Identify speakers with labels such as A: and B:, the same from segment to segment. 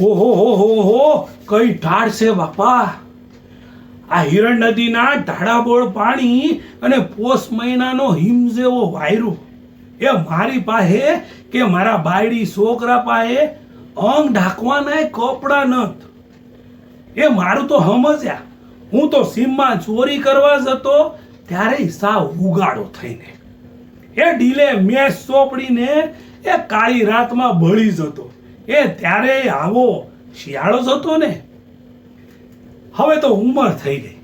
A: ઓહો, હો હો હો, કઈ ઢાળ છે બાપા? આ હિરણ નદીના ઢાળાબોળ પાણી અને પોષ મહિનાનો હિમ જેવો વાયરો. એ મારી પાસે કે મારા બાયડી છોકરા પાસે અંગ ઢાંકવાના કપડા નત. એ મારું તો સમજ્યા. હું તો સીમમાં ચોરી કરવા જતો ત્યારે સાવ ઉગાડો થઈને. એ ઢીલે મેચ ચોપડીને એ કાળી રાતમાં બળી જતો. એ ત્યારે આવો શિયાળો હતો ને. હવે તો ઉંમર થઈ ગઈ.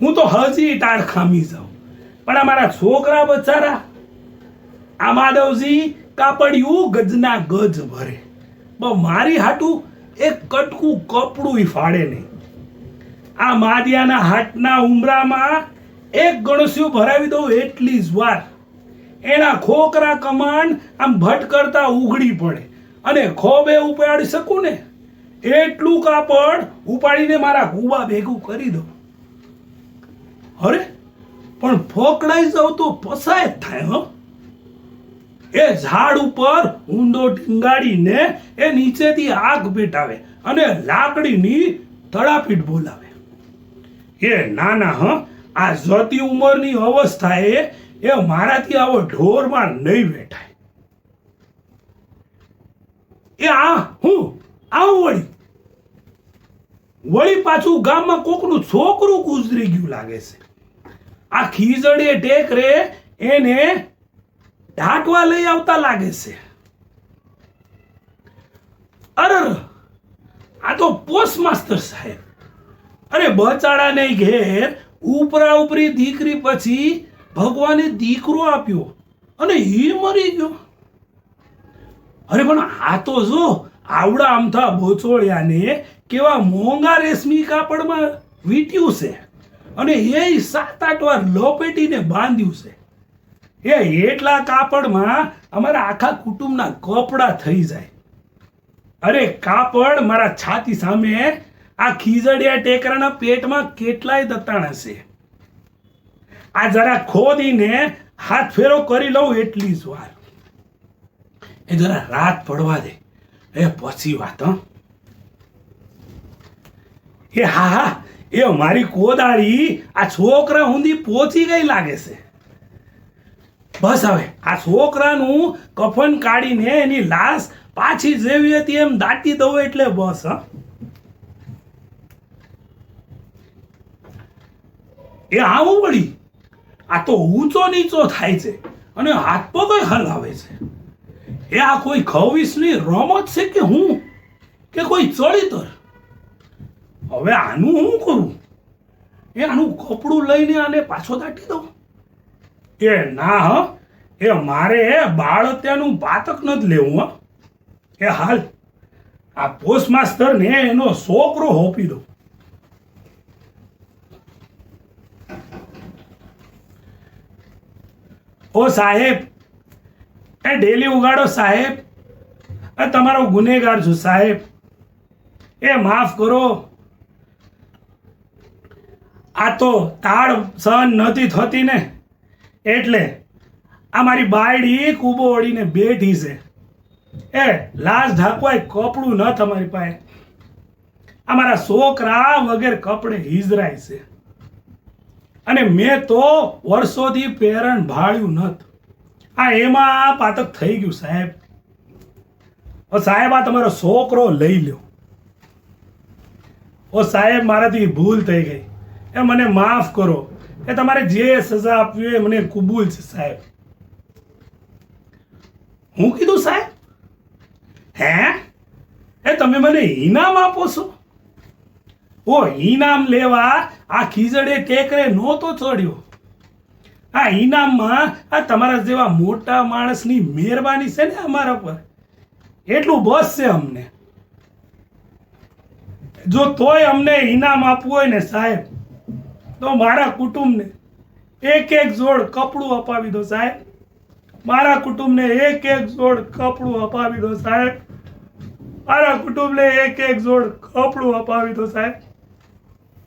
A: હું તો હજી ટાળ ખામી જાઉં. પણ આ મારા છોકરા બચારા, આ માધવજી કાપડિયું ગજના ગજ ભરે. બ મારી હાટું એક કટકું કપડું ફાડે નહીં. આ માદિયાના હાટના ઉમરામાં એક ગણસ્યું ભરાવી દઉં એટલી જ વાર. એના ખોકરા કમાન આમ ભટ કરતા ઉઘડી પડે. અને ખોબે ઉપાડી શકું ને, એટલું કાપડ ઉપાડીને મારા ગુવા ભેગું કરી દઉં. અરે, પણ ફોકડાઈ જાવ તો પસાય જ થાય, હો. એ ઝાડ ઉપર ઊંડો ટીંગાડીને એ નીચેથી આગ પેટાવે અને લાકડીની તળાપીટ બોલાવે. એ નાના, હ, આ જતી ઉંમરની અવસ્થાએ એ મારાથી આવો ઢોરમાં નહીં બેઠાય. એ આ હું? આવું વળી? વળી પાછું ગામમાં કોકનું છોકરું ગુજરી ગયું લાગે છે. આ ખીજડે ટેકરે એને ઢાંકવા લઈ આવતા લાગે છે. અરે આ તો પોસ્ટ માસ્ટર સાહેબ. અરે બચાડાને ઘેર, ઉપરા ઉપરી દીકરી પછી ભગવાને દીકરો આપ્યો અને એ મરી ગયો. અરે, પણ આ તો જો આવડા આમથા ભોચોળિયાને કેવા મોંઘા રેશમી કાપડમાં વીંટ્યું છે. અને એ સાત આઠ વાર લપેટીને બાંધ્યું છે. એ એટલા કાપડમાં અમારા આખા કુટુંબના કપડા થઈ જાય. અરે, કાપડ મારા છાતી સામે આ ખીજડિયા ટેકરાના પેટમાં કેટલાય દતાણ હશે. આ જરા ખોદીને હાથ ફેરો કરી લઉં એટલી જ વાર. એ જરા રાત પડવા દે. એ પછી વાત એ હા હા, એ મારી કોદાળી આ છોકરા હુંદી પહોંચી ગઈ લાગે છે. બસ હવે, આ છોકરાનું કફન કાઢીને એની લાશ પાછી જેવી હતી એમ દાટી દઉં એટલે બસ, હા. એ આવું વળી. આ તો ઊંચો નીચો થાય છે અને હાથ પગ હલાવે છે. એ આ કોઈ ખવીસની રમત છે કે હું? કે કોઈ ચડિતર હવે આનું હું કરું? એ આનું કપડું લઈને આને પાછો દાટી દઉં? એ ના, હ. એ મારે બાળ હત્યાનું પાતક નથી લેવું, હ. એ હાલ, આ પોસ્ટ માસ્તરને એનો છોકરો હોપી દઉં. ઓ સાહેબ એ ડેલી ઉગાડો સાહેબ. એ તમારો ગુનેગાર છું સાહેબ. એ માફ કરો. આ તો તાળ સહન નથી થતી ને. એટલે આ મારી બાયડી કૂબો ઓળીને બેઠી છે. એ લાશ ઢાંકવાય કપડું ન તમારી પાસે. અમારા છોકરા વગેરે કપડે હિજરાય છે. અને મેં તો વર્ષોથી પેરણ ભાળ્યું નત આ એમાં પાતક થઈ ગયું, સાહેબ. ઓ સાહેબ, આ તમારો છોકરો લઈ લ્યો. ઓ સાહેબ, મારાથી ભૂલ થઈ ગઈ. એ મને માફ કરો. એ તમારે જે સજા આપવી એ મને કબૂલ છે, સાહેબ. હું કીધું, સાહેબ? હે? એ તમે મને ઇનામ આપો છો? ઓ ઇનામ લેવા આ ખીજડે ટેકરે નહોતો ચડ્યો. આ ઇનામમાં આ તમારા જેવા મોટા માણસની મહેરબાની છે ને અમારા પર. એટલું બસ છે અમને. જો તોય અમને ઇનામ આપવું હોય ને સાહેબ, તો મારા કુટુંબને એક એક જોડ કપડું અપાવી દો સાહેબ. મારા કુટુંબને એક એક જોડ કપડું અપાવી દો સાહેબ. મારા કુટુંબને એક એક જોડ કપડું અપાવી દો સાહેબ.